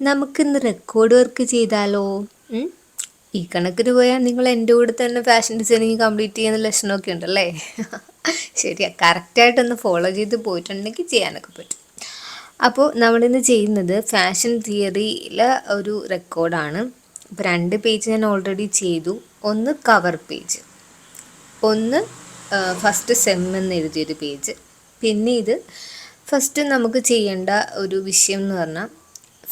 നമുക്കിന്ന് record work ചെയ്താലോ? ഈ കണക്കിന് പോയാൽ നിങ്ങൾ എന്റെ കൂടെ തന്നെ ഫാഷൻ ഡിസൈനിങ് കംപ്ലീറ്റ് ചെയ്യുന്ന ലക്ഷണമൊക്കെ ഉണ്ടല്ലേ? ശരിയാ കറക്റ്റായിട്ടൊന്ന് ഫോളോ ചെയ്ത് പോയിട്ടുണ്ടെങ്കിൽ ചെയ്യാനൊക്കെ പറ്റും. അപ്പോൾ നമ്മളിന്ന് ചെയ്യുന്നത് ഫാഷൻ തിയറിയിലെ ഒരു റെക്കോർഡാണ് അപ്പോൾ രണ്ട് പേജ് ഞാൻ ഓൾറെഡി ചെയ്തു. ഒന്ന് കവർ പേജ് ഒന്ന് ഫസ്റ്റ് സെം എന്ന് എഴുതിയൊരു പേജ് പിന്നെ ഇത് ഫസ്റ്റ് നമുക്ക് ചെയ്യേണ്ട ഒരു വിഷയം എന്ന് പറഞ്ഞാൽ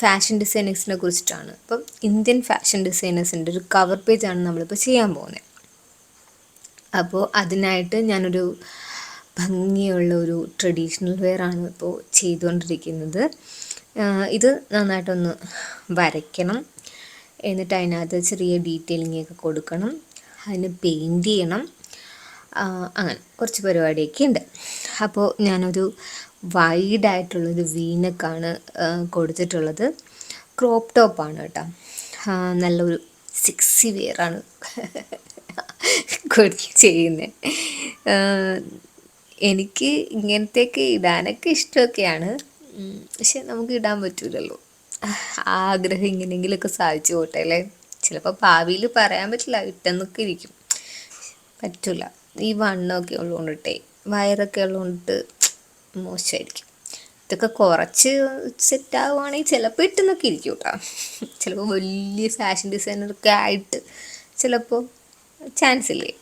ഫാഷൻ ഡിസൈനേഴ്സിനെ കുറിച്ചിട്ടാണ്. അപ്പം ഇന്ത്യൻ ഫാഷൻ ഡിസൈനേഴ്സിന്റെ ഒരു കവർ പേജാണ് നമ്മളിപ്പോൾ ചെയ്യാൻ പോകുന്നത് അപ്പോൾ അതിനായിട്ട് ഞാനൊരു ഭംഗിയുള്ള ഒരു ട്രഡീഷണൽ വെയർ ആണ് ഇപ്പോൾ ചെയ്തുകൊണ്ടിരിക്കുന്നത്. ഇത് നന്നായിട്ടൊന്ന് വരയ്ക്കണം. എന്നിട്ട് അതിനകത്ത് ചെറിയ ഡീറ്റെയിലിംഗ് ഒക്കെ കൊടുക്കണം. അതിന് പെയിന്റ് ചെയ്യണം. അങ്ങനെ കുറച്ച് പരിപാടിയൊക്കെ ഉണ്ട് അപ്പോൾ ഞാനൊരു വൈഡായിട്ടുള്ളൊരു വീനക്കാണ് കൊടുത്തിട്ടുള്ളത്. ക്രോപ്പ് ടോപ്പാണ് കേട്ടോ. നല്ലൊരു സിക്സി വെയറാണ് ചെയ്യുന്നത് എനിക്ക് ഇങ്ങനത്തെയൊക്കെ ഇടാനൊക്കെ ഇഷ്ടമൊക്കെയാണ്. പക്ഷെ നമുക്ക് ഇടാൻ പറ്റൂലല്ലോ. ആഗ്രഹം ഇങ്ങനെയെങ്കിലുമൊക്കെ സാധിച്ചു പോട്ടെ അല്ലേ? ചിലപ്പോൾ ഭാവിയിൽ പറയാൻ പറ്റില്ല ഇട്ടെന്നൊക്കെ ഇരിക്കും. പറ്റില്ല ഈ വണ്ണമൊക്കെ ഉള്ളതുകൊണ്ടിട്ടേ വയറൊക്കെ ഉള്ളതുകൊണ്ടിട്ട് മോശമായിരിക്കും ഇതൊക്കെ കുറച്ച് സെറ്റ് ആവുകയാണെങ്കിൽ ചിലപ്പോൾ ഇട്ടെന്നൊക്കെ ഇരിക്കും കേട്ടോ ചിലപ്പോൾ വലിയ ഫാഷൻ ഡിസൈനറൊക്കെ ആയിട്ട് ചിലപ്പോൾ ചാൻസ് ഇല്ലേ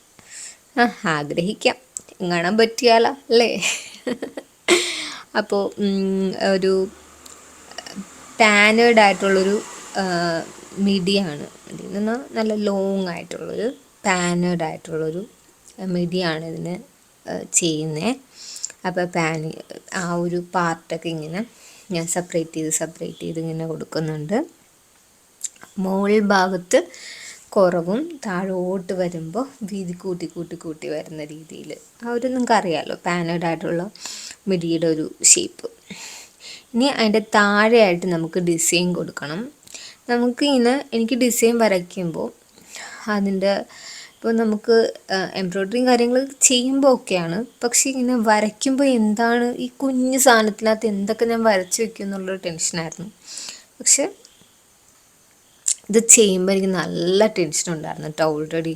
ആ ആഗ്രഹിക്കാം. എങ്ങാനും പറ്റിയാലോ അല്ലേ? അപ്പോൾ ഒരു പാനേഡ് ആയിട്ടുള്ളൊരു മിഡിയാണ് ഇതിൽ നിന്ന് നല്ല ലോങ് ആയിട്ടുള്ളൊരു പാനേഡ് ആയിട്ടുള്ളൊരു മിഡിയാണ് ഇതിന് ചെയ്യുന്നത് അപ്പോൾ പാൻ ആ ഒരു പാർട്ടൊക്കെ ഇങ്ങനെ ഞാൻ സെപ്പറേറ്റ് ചെയ്ത് സെപ്പറേറ്റ് ചെയ്ത് ഇങ്ങനെ കൊടുക്കുന്നുണ്ട്. മോൾ ഭാഗത്ത് കുറവും താഴോട്ട് വരുമ്പോൾ വീതി കൂട്ടി കൂട്ടി കൂട്ടി വരുന്ന രീതിയിൽ ആ ഒരു നിങ്ങൾക്ക് അറിയാമല്ലോ പാനേഡ് ആയിട്ടുള്ള മിഡിയുടെ ഒരു ഷേപ്പ് ഇനി അതിന്റെ താഴെയായിട്ട് നമുക്ക് ഡിസൈൻ കൊടുക്കണം. നമുക്ക് ഇങ്ങനെ എനിക്ക് ഡിസൈൻ വരയ്ക്കുമ്പോൾ അതിന്റെ ഇപ്പോൾ നമുക്ക് എംബ്രോയ്ഡറിയും കാര്യങ്ങൾ ചെയ്യുമ്പോൾ ഒക്കെയാണ്. പക്ഷേ ഇങ്ങനെ വരയ്ക്കുമ്പോൾ എന്താണ് ഈ കുഞ്ഞു സാധനത്തിനകത്ത് എന്തൊക്കെ ഞാൻ വരച്ച് വെക്കും എന്നുള്ളൊരു ടെൻഷനായിരുന്നു പക്ഷെ ഇത് ചെയ്യുമ്പോൾ എനിക്ക് നല്ല ടെൻഷൻ ഉണ്ടായിരുന്നു കേട്ടോ ഓൾറെഡി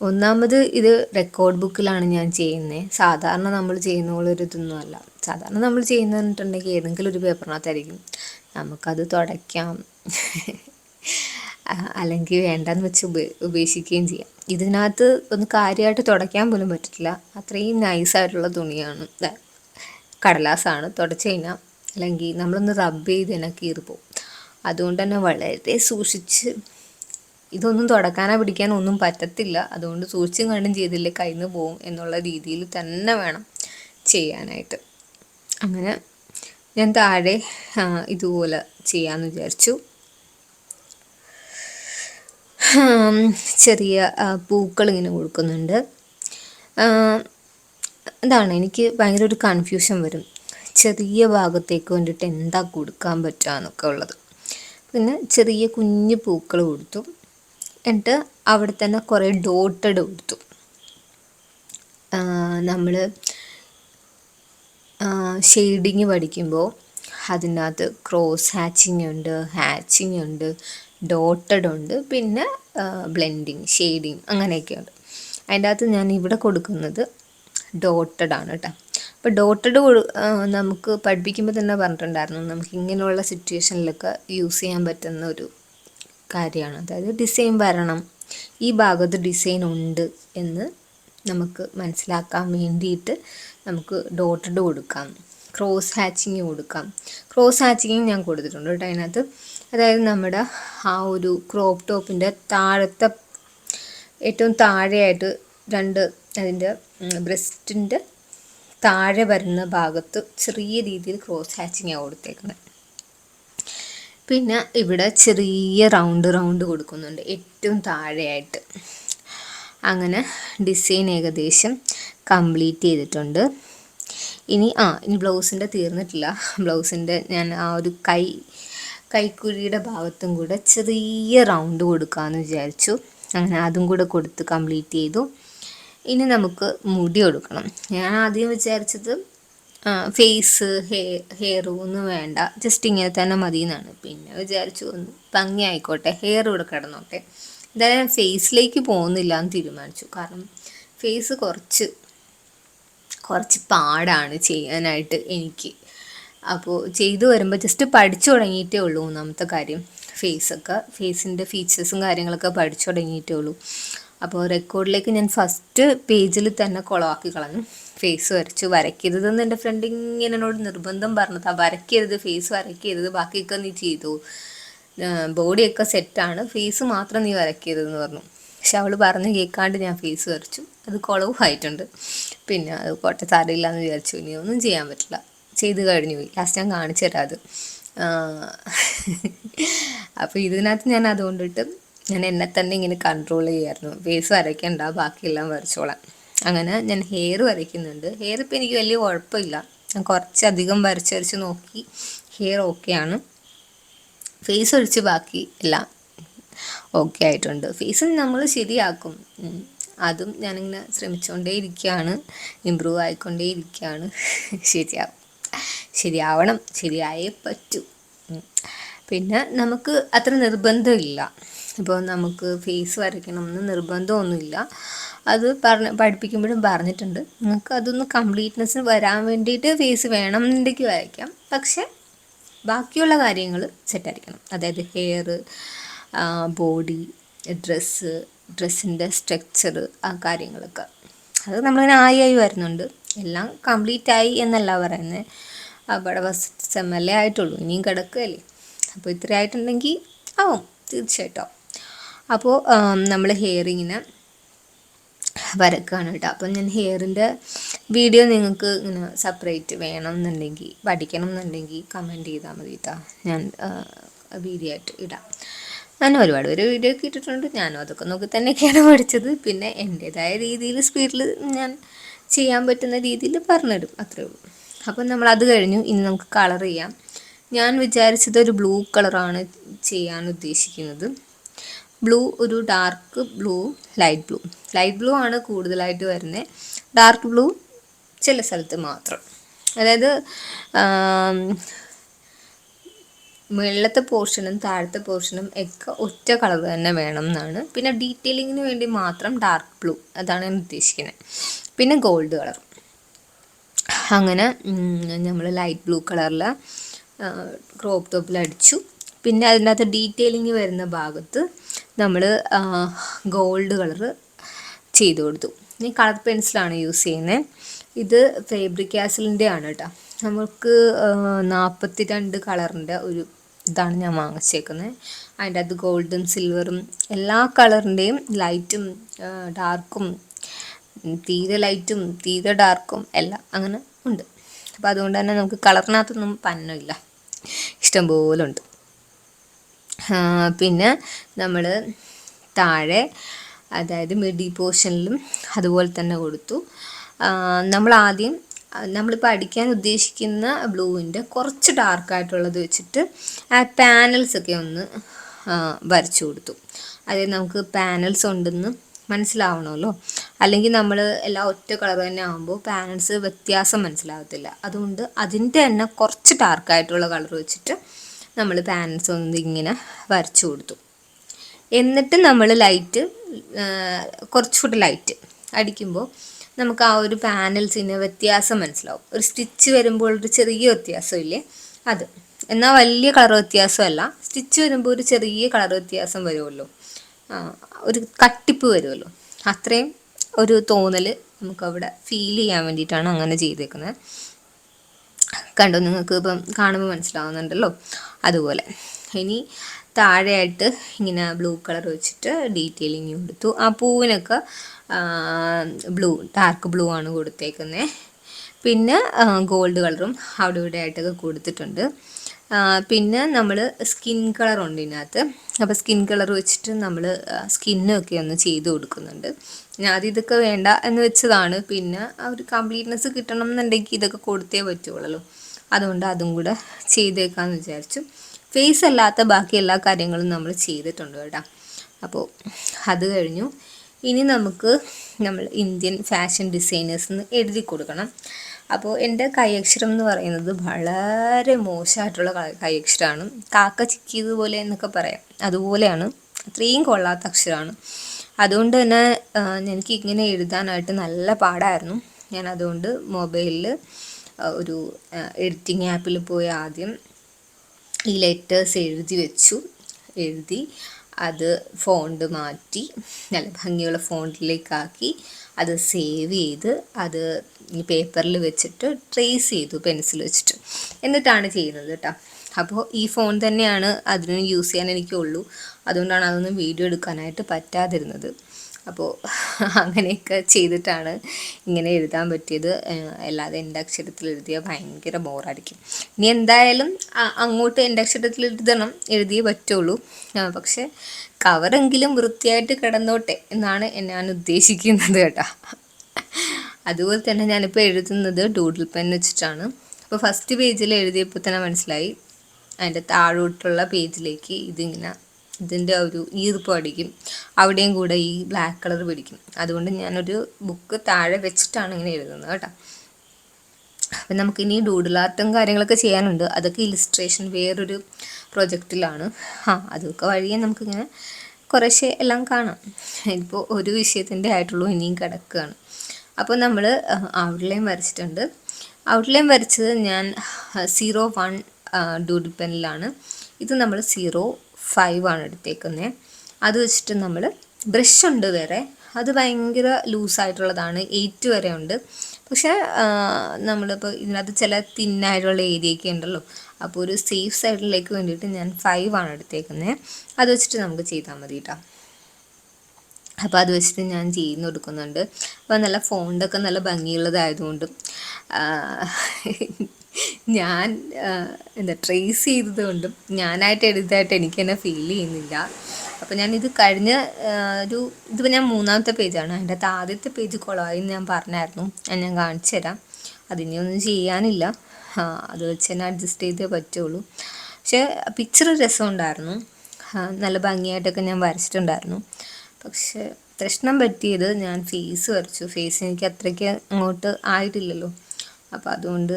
ഒന്നാമത് ഇത് റെക്കോർഡ് ബുക്കിലാണ് ഞാൻ ചെയ്യുന്നത് സാധാരണ നമ്മൾ ചെയ്യുന്ന പോലെ ഒരു ഇതൊന്നും അല്ല. സാധാരണ നമ്മൾ ചെയ്യുന്നതെന്നിട്ടുണ്ടെങ്കിൽ ഏതെങ്കിലും ഒരു പേപ്പറിനകത്തായിരിക്കും നമുക്കത് തുടയ്ക്കാം. അല്ലെങ്കിൽ വേണ്ടെന്ന് വെച്ച് ഉപ ഉപേക്ഷിക്കുകയും ചെയ്യാം. ഇതിനകത്ത് ഒന്ന് കാര്യമായിട്ട് തുടയ്ക്കാൻ പോലും പറ്റില്ല. അത്രയും നൈസായിട്ടുള്ള തുണിയാണ്. കടലാസാണ്. തുടച്ച് കഴിഞ്ഞാൽ അല്ലെങ്കിൽ നമ്മളൊന്ന് റബ്ബ് ചെയ്ത് തന്നെ കീറിപ്പോവും അതുകൊണ്ട് തന്നെ വളരെ സൂക്ഷിച്ച് ഇതൊന്നും തുടക്കാനോ പിടിക്കാനോ ഒന്നും പറ്റത്തില്ല. അതുകൊണ്ട് സൂക്ഷിച്ചും കണ്ടും ചെയ്തില്ലേ കയ്യിൽ നിന്ന് പോവും എന്നുള്ള രീതിയിൽ തന്നെ വേണം ചെയ്യാനായിട്ട്. അങ്ങനെ ഞാൻ താഴെ ഇതുപോലെ ചെയ്യാമെന്ന് വിചാരിച്ചു. ചെറിയ പൂക്കൾ ഇങ്ങനെ കൊടുക്കുന്നുണ്ട്. അതാണ് എനിക്ക് ഭയങ്കര ഒരു കൺഫ്യൂഷൻ വരും. ചെറിയ ഭാഗത്തേക്ക് വേണ്ടിയിട്ട് എന്താ കൊടുക്കാൻ പറ്റുക എന്നൊക്കെ ഉള്ളത്. പിന്നെ ചെറിയ കുഞ്ഞു പൂക്കൾ കൊടുത്തു. എന്നിട്ട് അവിടെ തന്നെ കുറേ ഡോട്ടഡ് കൊടുത്തു. നമ്മൾ ഷെയ്ഡിങ് പഠിക്കുമ്പോൾ അതിനകത്ത് ക്രോസ് ഹാച്ചിങ് ഉണ്ട് ഹാച്ചിങ് ഉണ്ട് ഡോട്ടഡ് ഉണ്ട്. പിന്നെ ബ്ലെൻഡിങ് ഷെയ്ഡിങ് അങ്ങനെയൊക്കെ ഉണ്ട് അതിന്റെ അകത്ത് ഞാൻ ഇവിടെ കൊടുക്കുന്നത് ഡോട്ടഡ് ആണ് കേട്ടോ അപ്പോൾ ഡോട്ടഡ് നമുക്ക് പഠിപ്പിക്കുമ്പോൾ തന്നെ പറഞ്ഞിട്ടുണ്ടായിരുന്നു. നമുക്ക് ഇങ്ങനെയുള്ള സിറ്റുവേഷനിലൊക്കെ യൂസ് ചെയ്യാൻ പറ്റുന്ന ഒരു കാര്യമാണ്. അതായത് ഡിസൈൻ വരണം. ഈ ഭാഗത്ത് ഡിസൈൻ ഉണ്ട് എന്ന് നമുക്ക് മനസ്സിലാക്കാൻ വേണ്ടിയിട്ട് നമുക്ക് ഡോട്ടഡ് കൊടുക്കാം. ക്രോസ് ഹാച്ചിങ് കൊടുക്കാം. ക്രോസ് ഹാച്ചിങ് ഞാൻ കൊടുത്തിട്ടുണ്ട് കേട്ടോ അതിനകത്ത് അതായത് നമ്മുടെ ആ ഒരു ക്രോപ്പ് ടോപ്പിന്റെ താഴത്തെ ഏറ്റവും താഴെയായിട്ട് രണ്ട് അതിന്റെ ബ്രസ്റ്റിന്റെ താഴെ വരുന്ന ഭാഗത്ത് ചെറിയ രീതിയിൽ ക്രോസ് ഹാച്ചിങ്ങാണ് കൊടുത്തേക്കുന്നത്. പിന്നെ ഇവിടെ ചെറിയ റൗണ്ട് റൗണ്ട് കൊടുക്കുന്നുണ്ട് ഏറ്റവും താഴെയായിട്ട്. അങ്ങനെ ഡിസൈൻ ഏകദേശം കംപ്ലീറ്റ് ചെയ്തിട്ടുണ്ട്. ഇനി ആ ഇനി ബ്ലൗസിന്റെ തീർന്നിട്ടില്ല. ബ്ലൗസിന്റെ ഞാൻ ആ ഒരു കൈ കൈക്കുഴിയുടെ ഭാഗത്തും കൂടെ ചെറിയ റൗണ്ട് കൊടുക്കാമെന്ന് വിചാരിച്ചു. അങ്ങനെ അതും കൂടെ കൊടുത്ത് കംപ്ലീറ്റ് ചെയ്തു. ഇനി നമുക്ക് മുടി കൊടുക്കണം. ഞാൻ ആദ്യം വിചാരിച്ചത് ഫേസ് ഹെയർ ഹെയർ ഒന്നും വേണ്ട. ജസ്റ്റ് ഇങ്ങനെ തന്നെ മതി എന്നാണ് പിന്നെ വിചാരിച്ചു ഒന്ന് ഭംഗി ആയിക്കോട്ടെ ഹെയർ ഇവിടെ കിടന്നോട്ടെ. എന്തായാലും ഫേസിലേക്ക് പോകുന്നില്ല എന്ന് തീരുമാനിച്ചു. കാരണം ഫേസ് കുറച്ച് കുറച്ച് പാടാണ് ചെയ്യാനായിട്ട് എനിക്ക്. അപ്പോൾ ചെയ്തു വരുമ്പോൾ ജസ്റ്റ് പഠിച്ചു തുടങ്ങിയിട്ടേ ഉള്ളൂ ഒന്നാമത്തെ കാര്യം. ഫേസൊക്കെ ഫേസിന്റെ ഫീച്ചേഴ്സും കാര്യങ്ങളൊക്കെ പഠിച്ചു തുടങ്ങിയിട്ടേ ഉള്ളൂ. അപ്പോൾ റെക്കോർഡിലേക്ക് ഞാൻ ഫസ്റ്റ് പേജിൽ തന്നെ കുളമാക്കി കളഞ്ഞു. ഫേസ് വരച്ചു. വരയ്ക്കരുതെന്ന് എന്റെ ഫ്രണ്ട് ഇങ്ങനെ എന്നോട് നിർബന്ധം പറഞ്ഞത്. വരയ്ക്കരുത്. ഫേസ് വരയ്ക്കരുത്. ബാക്കിയൊക്കെ നീ ചെയ്തു. ബോഡിയൊക്കെ സെറ്റാണ് ഫേസ് മാത്രം നീ വരയ്ക്കരുതെന്ന് പറഞ്ഞു. പക്ഷെ അവൾ പറഞ്ഞ് കേൾക്കാണ്ട് ഞാൻ ഫേസ് വരച്ചു. അത് കുളവുമായിട്ടുണ്ട് പിന്നെ അത് കോട്ടെ എന്ന് വിചാരിച്ചു. ഇനി ഒന്നും ചെയ്യാൻ പറ്റില്ല. ചെയ്ത് കഴിഞ്ഞു. ലാസ്റ്റ് ഞാൻ കാണിച്ചു തരാം അത്. അപ്പോൾ ഇതിനകത്ത് ഞാൻ അതുകൊണ്ടിട്ട് ഞാൻ എന്നെ തന്നെ ഇങ്ങനെ കൺട്രോൾ ചെയ്യായിരുന്നു. ഫേസ് വരയ്ക്കണ്ട ബാക്കിയെല്ലാം വരച്ചോളാം. അങ്ങനെ ഞാൻ ഹെയർ വരയ്ക്കുന്നുണ്ട്. ഹെയർ ഇപ്പോൾ എനിക്ക് വലിയ കുഴപ്പമില്ല. ഞാൻ കുറച്ചധികം വരച്ച് വരച്ച് നോക്കി ഹെയർ ഓക്കെയാണ് ഫേസ് ഒഴിച്ച് ബാക്കി എല്ലാം ഓക്കെ ആയിട്ടുണ്ട്. ഫേസ് നമ്മൾ ശരിയാക്കും. അതും ഞാനിങ്ങനെ ശ്രമിച്ചുകൊണ്ടേ ഇരിക്കുകയാണ് ഇമ്പ്രൂവ് ആയിക്കൊണ്ടേ ഇരിക്കുകയാണ് ശരിയാവും. ശരിയാവണം ശരിയായേ പറ്റൂ. പിന്നെ നമുക്ക് അത്ര നിർബന്ധമില്ല. ഇപ്പോൾ നമുക്ക് ഫേസ് വരയ്ക്കണം എന്ന് നിർബന്ധമൊന്നുമില്ല. അത് പറഞ്ഞ പഠിപ്പിക്കുമ്പോഴും പറഞ്ഞിട്ടുണ്ട്. നിങ്ങൾക്ക് അതൊന്ന് കംപ്ലീറ്റ്നെസ് വരാൻ വേണ്ടിയിട്ട് ഫേസ് വേണം എന്നുണ്ടെങ്കിൽ വരയ്ക്കാം. പക്ഷെ ബാക്കിയുള്ള കാര്യങ്ങൾ സെറ്റായിരിക്കണം അതായത് ഹെയർ ബോഡി ഡ്രസ്സ് ഡ്രസ്സിന്റെ സ്ട്രക്ചർ ആ കാര്യങ്ങളൊക്കെ. അത് നമ്മളിങ്ങനെ ആയി ആയി വരുന്നുണ്ട്. എല്ലാം കംപ്ലീറ്റ് ആയി എന്നല്ല പറയുന്നത് അവിടെ ഫസ്റ്റ് സെം എൽ ആയിട്ടുള്ളൂ ഇനിയും കിടക്കുകയല്ലേ. അപ്പോൾ ഇത്ര ആയിട്ടുണ്ടെങ്കിൽ ആവും തീർച്ചയായിട്ടും. അപ്പോൾ നമ്മൾ ഹെയറിങ്ങിന് വരക്കുകയാണ് കേട്ടോ. അപ്പം ഞാൻ ഹെയറിന്റെ വീഡിയോ നിങ്ങൾക്ക് ഇങ്ങനെ സെപ്പറേറ്റ് വേണം എന്നുണ്ടെങ്കിൽ പഠിക്കണം എന്നുണ്ടെങ്കിൽ കമന്റ് ചെയ്താൽ മതി കേട്ടോ. ഞാൻ വീഡിയോ ആയിട്ട് ഇടാം. ഞാൻ ഒരുപാട് ഒരു വീഡിയോ ഒക്കെ ഇട്ടിട്ടുണ്ട്. ഞാനും അതൊക്കെ നോക്കി തന്നെയൊക്കെയാണ് പഠിച്ചത്. പിന്നെ എന്റേതായ രീതിയിൽ സ്പീഡിൽ ഞാൻ ചെയ്യാൻ പറ്റുന്ന രീതിയിൽ പറഞ്ഞിടും അത്രേ ഉള്ളൂ. അപ്പം നമ്മൾ അത് കഴിഞ്ഞു. ഇനി നമുക്ക് കളർ ചെയ്യാം. ഞാൻ വിചാരിച്ചത് ഒരു ബ്ലൂ കളറാണ് ചെയ്യാൻ ഉദ്ദേശിക്കുന്നത്. ബ്ലൂ ഒരു dark blue light blue. Light blue ആണ് കൂടുതലായിട്ട് വരുന്നത്. ഡാർക്ക് ബ്ലൂ ചില സ്ഥലത്ത് മാത്രം. അതായത് മുകളിലത്തെ പോർഷനും താഴത്തെ പോർഷനും ഒക്കെ ഒറ്റ കളർ തന്നെ വേണം എന്നാണ്. പിന്നെ ഡീറ്റെയിലിങ്ങിന് വേണ്ടി മാത്രം ഡാർക്ക് ബ്ലൂ. അതാണ് ഞാൻ ഉദ്ദേശിക്കുന്നത്. പിന്നെ ഗോൾഡ് കളർ അങ്ങനെ നമ്മൾ ലൈറ്റ് ബ്ലൂ കളറിൽ ക്രോപ്പ് ടോപ്പിൽ അടിച്ചു. പിന്നെ അതിനകത്ത് ഡീറ്റെയിലിങ് വരുന്ന ഭാഗത്ത് നമ്മൾ ഗോൾഡ് കളർ ചെയ്ത് കൊടുത്തു. ഇനി കളർ പെൻസിലാണ് യൂസ് ചെയ്യുന്നത് ഇത് ഫേബ്രിക് ആസിലിന്റെ ആണ് കേട്ടോ നമുക്ക് നാൽപ്പത്തി രണ്ട് കളറിന്റെ ഒരു ഇതാണ് ഞാൻ വാങ്ങിച്ചേക്കുന്നത് അതിന്റെ അത് ഗോൾഡും സിൽവറും എല്ലാ കളറിന്റെയും ലൈറ്റും ഡാർക്കും തീരെ ലൈറ്റും തീരെ ഡാർക്കും എല്ലാം അങ്ങനെ ഉണ്ട്. അപ്പോൾ അതുകൊണ്ട് തന്നെ നമുക്ക് കളറിനകത്തൊന്നും പന്നമില്ല. ഇഷ്ടംപോലെ ഉണ്ട്. പിന്നെ നമ്മൾ താഴെ അതായത് മിഡി പോർഷനിലും അതുപോലെ തന്നെ കൊടുത്തു. നമ്മൾ ആദ്യം നമ്മളിപ്പോൾ അടിക്കാൻ ഉദ്ദേശിക്കുന്ന ബ്ലൂവിന്റെ കുറച്ച് ഡാർക്കായിട്ടുള്ളത് വെച്ചിട്ട് ആ പാനൽസൊക്കെ ഒന്ന് വരച്ചു കൊടുത്തു. അതായത് നമുക്ക് പാനൽസ് ഉണ്ടെന്ന് മനസ്സിലാവണമല്ലോ. അല്ലെങ്കിൽ നമ്മൾ എല്ലാം ഒറ്റ കളർ തന്നെ ആകുമ്പോൾ പാനൽസ് വ്യത്യാസം മനസ്സിലാകത്തില്ല അതുകൊണ്ട് അതിന്റെ തന്നെ കുറച്ച് ഡാർക്കായിട്ടുള്ള കളർ വെച്ചിട്ട് നമ്മൾ പാനൽസ് ഒന്ന് ഇങ്ങനെ വരച്ചു കൊടുത്തു. എന്നിട്ട് നമ്മൾ ലൈറ്റ് കുറച്ചുകൂടെ ലൈറ്റ് അടിക്കുമ്പോൾ നമുക്ക് ആ ഒരു പാനൽസിന് വ്യത്യാസം മനസ്സിലാവും. ഒരു സ്റ്റിച്ച് വരുമ്പോൾ ഒരു ചെറിയ വ്യത്യാസമില്ലേ? അത്. എന്നാൽ വലിയ കളർ വ്യത്യാസമല്ല. സ്റ്റിച്ച് വരുമ്പോൾ ഒരു ചെറിയ കളർ വ്യത്യാസം വരുമല്ലോ. ഒരു കട്ടിപ്പ് വരുമല്ലോ. അത്രയും ഒരു തോന്നൽ നമുക്കവിടെ ഫീൽ ചെയ്യാൻ വേണ്ടിയിട്ടാണ് അങ്ങനെ ചെയ്തേക്കുന്നത്. കണ്ടോ നിങ്ങൾക്ക് ഇപ്പം കാണുമ്പോൾ മനസ്സിലാവുന്നുണ്ടല്ലോ. അതുപോലെ ഇനി താഴെയായിട്ട് ഇങ്ങനെ ബ്ലൂ കളർ വെച്ചിട്ട് ഡീറ്റെയിലിങ് കൊടുത്തു. ആ പൂവിനൊക്കെ ബ്ലൂ ഡാർക്ക് ബ്ലൂ ആണ് കൊടുത്തേക്കുന്നത് പിന്നെ ഗോൾഡ് കളറും അവിടെ ഇവിടെ ആയിട്ടൊക്കെ കൊടുത്തിട്ടുണ്ട്. പിന്നെ നമ്മൾ സ്കിൻ കളർ ഉണ്ട് ഇതിനകത്ത്. അപ്പോൾ സ്കിൻ കളർ വെച്ചിട്ട് നമ്മൾ സ്കിന്നൊക്കെ ഒന്ന് ചെയ്ത് കൊടുക്കുന്നുണ്ട്. ഞാൻ അത് ഇതൊക്കെ വേണ്ട എന്ന് വെച്ചതാണ്. പിന്നെ ആ ഒരു കംപ്ലീറ്റ്നെസ് കിട്ടണം എന്നുണ്ടെങ്കിൽ ഇതൊക്കെ കൊടുത്തേ പറ്റുള്ളൂ അതുകൊണ്ട് അതും കൂടെ ചെയ്തേക്കാന്ന് വിചാരിച്ചു. ഫേസ് അല്ലാത്ത ബാക്കി എല്ലാ കാര്യങ്ങളും നമ്മൾ ചെയ്തിട്ടുണ്ട് കേട്ടോ. അപ്പോൾ അത് കഴിഞ്ഞു. ഇനി നമുക്ക് നമ്മൾ ഇന്ത്യൻ ഫാഷൻ ഡിസൈനേഴ്സ് എഴുതി കൊടുക്കണം. അപ്പോൾ എന്റെ കൈയക്ഷരം എന്ന് പറയുന്നത് വളരെ മോശമായിട്ടുള്ള കൈയക്ഷരമാണ്. കാക്ക ചിക്കിയതുപോലെ എന്നൊക്കെ പറയാം. അതുപോലെയാണ്. അത്രയും കൊള്ളാത്ത അക്ഷരമാണ്. അതുകൊണ്ട് തന്നെ എനിക്ക് ഇങ്ങനെ എഴുതാനായിട്ട് നല്ല പാടായിരുന്നു. ഞാൻ അതുകൊണ്ട് മൊബൈലിൽ ഒരു എഡിറ്റിംഗ് ആപ്പിൽ പോയി ആദ്യം ഈ ലെറ്റേഴ്സ് എഴുതി വെച്ചു. എഴുതി അത് ഫോണ്ട് മാറ്റി നല്ല ഭംഗിയുള്ള ഫോണ്ടിലേക്കാക്കി അത് സേവ് ചെയ്ത് അത് പേപ്പറിൽ വെച്ചിട്ട് ട്രേസ് ചെയ്തു പെൻസിൽ വെച്ചിട്ട്. എന്നിട്ടാണ് ചെയ്യുന്നത് കേട്ടോ അപ്പോൾ ഈ ഫോൺ തന്നെയാണ് അതിന് യൂസ് ചെയ്യാൻ എനിക്കുള്ളൂ. അതുകൊണ്ടാണ് അതൊന്നും വീഡിയോ എടുക്കാനായിട്ട് പറ്റാതിരുന്നത്. അപ്പോൾ അങ്ങനെയൊക്കെ ചെയ്തിട്ടാണ് ഇങ്ങനെ എഴുതാൻ പറ്റിയത്. അല്ലാതെ എന്റെ അക്ഷരത്തിൽ എഴുതിയാൽ ഭയങ്കര ബോറായിരിക്കും. ഇനി എന്തായാലും അങ്ങോട്ട് എന്റെ അക്ഷരത്തിൽ എഴുതണം എഴുതിയേ പറ്റുള്ളൂ. പക്ഷേ കവറെങ്കിലും വൃത്തിയായിട്ട് കിടന്നോട്ടെ എന്നാണ് ഞാൻ ഉദ്ദേശിക്കുന്നത് കേട്ടോ അതുപോലെ തന്നെ ഞാനിപ്പോൾ എഴുതുന്നത് ഡൂഡിൽ പെൻ വെച്ചിട്ടാണ്. അപ്പോൾ ഫസ്റ്റ് പേജിൽ എഴുതിയപ്പോൾ തന്നെ മനസ്സിലായി. അതിന്റെ താഴോട്ടുള്ള പേജിലേക്ക് ഇതിങ്ങനെ ഇതിന്റെ ഒരു ഈർപ്പ് അടിക്കും. അവിടെയും കൂടെ ഈ ബ്ലാക്ക് കളർ പിടിക്കും. അതുകൊണ്ട് ഞാനൊരു ബുക്ക് താഴെ വെച്ചിട്ടാണ് ഇങ്ങനെ എഴുതുന്നത് കേട്ടോ. അപ്പം നമുക്കിനി ഡൂഡിൽ ആർട്ടും കാര്യങ്ങളൊക്കെ ചെയ്യാനുണ്ട്. അതൊക്കെ ഇലിസ്ട്രേഷൻ വേറൊരു പ്രൊജക്റ്റിലാണ് ആ അതൊക്കെ വഴിയെ നമുക്കിങ്ങനെ കുറേശ്ശെ എല്ലാം കാണാം. ഇപ്പോൾ ഒരു വിഷയത്തിന്റെ ആയിട്ടുള്ളൂ ഇനിയും കിടക്കുകയാണ് അപ്പോൾ നമ്മൾ ഔട്ട്ലൈൻ വരച്ചിട്ടുണ്ട്. ഔട്ട്ലൈൻ വരച്ചത് ഞാൻ സീറോ വൺ ഡൂഡിൽ പെനിലാണ് ഇത് നമ്മൾ സീറോ ഫൈവ് ആണ് എടുത്തേക്കുന്നത് അത് വെച്ചിട്ട് നമ്മൾ ബ്രഷ് ഉണ്ട് വേറെ. അത് ഭയങ്കര ലൂസായിട്ടുള്ളതാണ് എയ്റ്റ് വരെ ഉണ്ട്. പക്ഷേ നമ്മളിപ്പോൾ ഇതിനകത്ത് ചില തിന്നായിട്ടുള്ള ഏരിയയൊക്കെ ഉണ്ടല്ലോ. അപ്പോൾ ഒരു സേഫ് സൈഡിലേക്ക് വേണ്ടിയിട്ട് ഞാൻ ഫൈവ് ആണ് എടുത്തേക്കുന്നത് അത് വെച്ചിട്ട് നമുക്ക് ചെയ്താൽ മതി കേട്ടോ അപ്പോൾ അത് വെച്ചിട്ട് ഞാൻ ചെയ്യുന്ന കൊടുക്കുന്നുണ്ട്. അപ്പോൾ നല്ല ഫോണ്ടൊക്കെ നല്ല ഭംഗിയുള്ളതായതുകൊണ്ടും ഞാൻ എന്താ ട്രേസ് ചെയ്തതുകൊണ്ടും ഞാനായിട്ട് എഴുതായിട്ട് എനിക്ക് തന്നെ ഫീൽ ചെയ്യുന്നില്ല. അപ്പോൾ ഞാൻ ഇത് കഴിഞ്ഞ ഒരു ഇതിപ്പോൾ ഞാൻ മൂന്നാമത്തെ പേജാണ് അതിന്റെ അകത്ത് ആദ്യത്തെ പേജ് കുളമായി ഞാൻ പറഞ്ഞായിരുന്നു. ഞാൻ കാണിച്ചു തരാം. അതിനെയൊന്നും ചെയ്യാനില്ല. അത് വെച്ച് തന്നെ അഡ്ജസ്റ്റ് ചെയ്തേ പറ്റുള്ളൂ. പക്ഷേ പിക്ചർ രസമുണ്ടായിരുന്നു നല്ല ഭംഗിയായിട്ടൊക്കെ ഞാൻ വരച്ചിട്ടുണ്ടായിരുന്നു. പക്ഷേ പ്രശ്നം പറ്റിയത് ഞാൻ ഫേസ് വരച്ചു. ഫേസ് എനിക്ക് അത്രയ്ക്ക് അങ്ങോട്ട് ആയിട്ടില്ലല്ലോ. അപ്പോൾ അതുകൊണ്ട്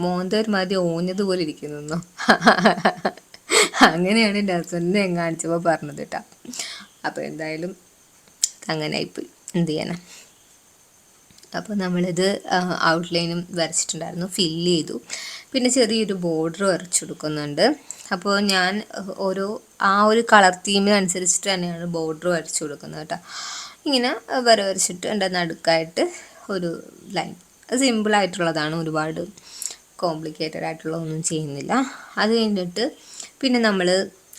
മോന്ത ഒരുമാതിരി ഓഞ്ഞതുപോലെ ഇരിക്കുന്നു അങ്ങനെയാണ് എന്റെ ഹസ്ബൻഡിനെ ഞാൻ കാണിച്ചപ്പോൾ പറഞ്ഞത് കേട്ടോ. അപ്പോൾ എന്തായാലും അങ്ങനെ ആയിപ്പോയി എന്ത് ചെയ്യാനാ? അപ്പോൾ നമ്മളിത് ഔട്ട്ലൈനും വരച്ചിട്ടുണ്ടായിരുന്നു. ഫില്ല് ചെയ്തു. പിന്നെ ചെറിയൊരു ബോർഡർ വരച്ചു കൊടുക്കുന്നുണ്ട്. അപ്പോൾ ഞാൻ ഓരോ ആ ഒരു കളർ തീമിന് അനുസരിച്ചിട്ട് തന്നെയാണ് ബോർഡർ വരച്ചു കൊടുക്കുന്നത് കേട്ടോ. ഇങ്ങനെ വര വരച്ചിട്ട് എന്റെ നടുക്കായിട്ട് ഒരു ലൈൻ സിമ്പിൾ ആയിട്ടുള്ളതാണ് ഒരുപാട് കോംപ്ലിക്കേറ്റഡ് ആയിട്ടുള്ള ഒന്നും ചെയ്യുന്നില്ല. അത് കഴിഞ്ഞിട്ട് പിന്നെ നമ്മൾ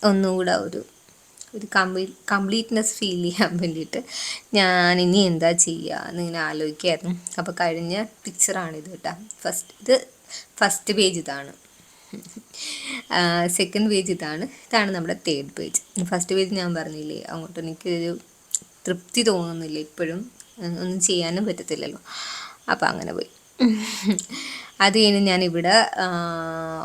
ഒന്നുകൂടെ ഒരു ഒരു കംപ്ലീ കംപ്ലീറ്റ്നെസ് ഫീൽ ചെയ്യാൻ വേണ്ടിയിട്ട് ഞാൻ ഇനി എന്താ ചെയ്യുക എന്നിങ്ങനെ ആലോചിക്കായിരുന്നു. അപ്പോൾ കഴിഞ്ഞ പിക്ചറാണിത് കേട്ടോ. ഫസ്റ്റ് ഇത് ഫസ്റ്റ് പേജ് ഇതാണ്. സെക്കൻഡ് പേജ് ഇതാണ്. ഇതാണ് നമ്മുടെ തേർഡ് പേജ് ഫസ്റ്റ് പേജ് ഞാൻ പറഞ്ഞില്ലേ അങ്ങോട്ട് എനിക്കൊരു തൃപ്തി തോന്നുന്നില്ല ഇപ്പോഴും. ഒന്നും ചെയ്യാനും പറ്റത്തില്ലല്ലോ. അപ്പോൾ അങ്ങനെ പോയി. അത് കഴിഞ്ഞ് ഞാനിവിടെ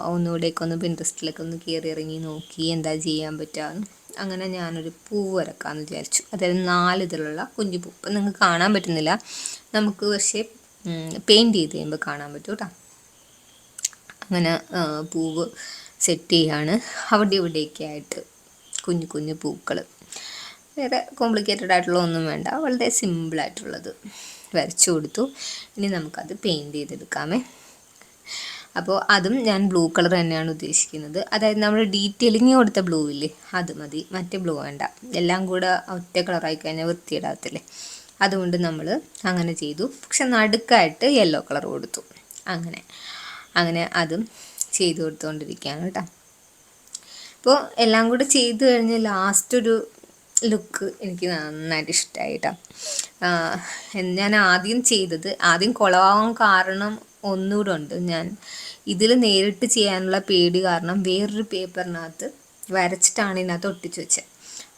ഒന്നുകൂടെയൊക്കെ ഒന്ന് പിൻട്രസ്റ്റിലൊക്കെ ഒന്ന് കയറി ഇറങ്ങി നോക്കി എന്താ ചെയ്യാൻ പറ്റാമെന്ന് അങ്ങനെ ഞാനൊരു പൂ വരക്കാമെന്ന് വിചാരിച്ചു. അതായത് നാല് ഇതിലുള്ള കുഞ്ഞു പൂ. നിങ്ങൾക്ക് കാണാൻ പറ്റുന്നില്ല. നമുക്ക് പക്ഷേ പെയിന്റ് ചെയ്ത് കഴിയുമ്പോൾ കാണാൻ പറ്റും കേട്ടോ. അങ്ങനെ പൂവ് സെറ്റ് ചെയ്യാണ്. അവിടെ ഇവിടെയൊക്കെ ആയിട്ട് കുഞ്ഞു കുഞ്ഞു പൂക്കൾ വേറെ കോംപ്ലിക്കേറ്റഡ് ആയിട്ടുള്ള ഒന്നും വേണ്ട. വളരെ സിമ്പിളായിട്ടുള്ളത് വരച്ചു കൊടുത്തു. ഇനി നമുക്കത് പെയിന്റ് ചെയ്തെടുക്കാമേ. അപ്പോൾ അതും ഞാൻ ബ്ലൂ കളർ തന്നെയാണ് ഉദ്ദേശിക്കുന്നത്. അതായത് നമ്മൾ ഡീറ്റെയിലിങ് കൊടുത്ത ബ്ലൂ ഇല്ലേ അത് മതി. മറ്റേ ബ്ലൂ വേണ്ട. എല്ലാം കൂടെ ഒറ്റ കളറായി കഴിഞ്ഞാൽ വൃത്തിയിടാത്തില്ലേ. അതുകൊണ്ട് നമ്മൾ അങ്ങനെ ചെയ്തു. പക്ഷെ നടുക്കായിട്ട് യെല്ലോ കളർ കൊടുത്തു. അങ്ങനെ. അങ്ങനെ അതും ചെയ്തു കൊടുത്തുകൊണ്ടിരിക്കുകയാണ് കേട്ടോ. അപ്പോൾ എല്ലാം കൂടെ ചെയ്തു കഴിഞ്ഞ് ലാസ്റ്റ് ഒരു ലുക്ക് എനിക്ക് നന്നായിട്ട് ഇഷ്ടമായി കേട്ടോ. ഞാൻ ആദ്യം ചെയ്തത് ആദ്യം കുളമാവാൻ കാരണം ഒന്നുകൂടെ ഉണ്ട്. ഞാൻ ഇതിൽ നേരിട്ട് ചെയ്യാനുള്ള പേടി കാരണം വേറൊരു പേപ്പറിനകത്ത് വരച്ചിട്ടാണ് ഇതിനകത്ത് ഒട്ടിച്ച് വെച്ചത്.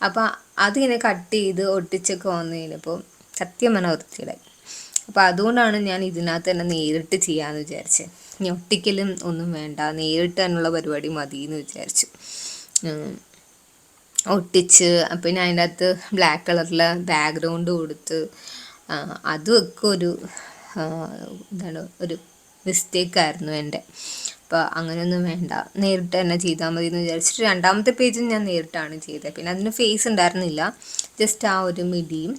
അപ്പോൾ അതിങ്ങനെ കട്ട് ചെയ്ത് ഒട്ടിച്ചൊക്കെ വന്നു കഴിഞ്ഞപ്പോൾ സത്യം പറഞ്ഞാൽ അപ്പോൾ അതുകൊണ്ടാണ് ഞാൻ ഇതിനകത്ത് തന്നെ നേരിട്ട് ചെയ്യാമെന്ന് വിചാരിച്ചത് ഇനി ഒട്ടിക്കലും ഒന്നും വേണ്ട. നേരിട്ട് തന്നെയുള്ള പരിപാടി മതി എന്ന് വിചാരിച്ചു ഒട്ടിച്ച് പിന്നെ അതിന്റെ അകത്ത് ബ്ലാക്ക് കളറിലെ ബാക്ക്ഗ്രൗണ്ട് കൊടുത്ത് അതുമൊക്കെ ഒരു എന്താണ് ഒരു മിസ്റ്റേക്കായിരുന്നു എന്റെ. അപ്പോൾ അങ്ങനെയൊന്നും വേണ്ട. നേരിട്ട് തന്നെ ചെയ്താൽ മതി എന്ന് വിചാരിച്ചിട്ട് രണ്ടാമത്തെ പേജും ഞാൻ നേരിട്ടാണ് ചെയ്തത്. പിന്നെ അതിന് ഫേസ് ഉണ്ടായിരുന്നില്ല. ജസ്റ്റ് ആ ഒരു മിടിയും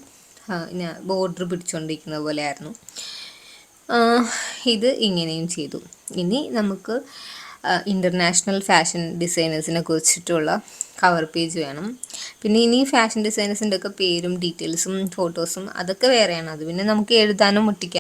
ബോർഡർ പിടിച്ചുകൊണ്ടിരിക്കുന്ന പോലെ ആയിരുന്നു ഇത് ഇങ്ങനെയും ചെയ്തു. ഇനി നമുക്ക് ഇന്റർനാഷണൽ ഫാഷൻ ഡിസൈനേഴ്സിനെ കുറിച്ചിട്ടുള്ള കവർ പേജ് വേണം. പിന്നെ ഇനി ഫാഷൻ ഡിസൈനേഴ്സിന്റെ ഒക്കെ പേരും ഡീറ്റെയിൽസും ഫോട്ടോസും അതൊക്കെ വേറെയാണ്. അത് പിന്നെ നമുക്ക് എഴുതാനും മുട്ടിക്കാനും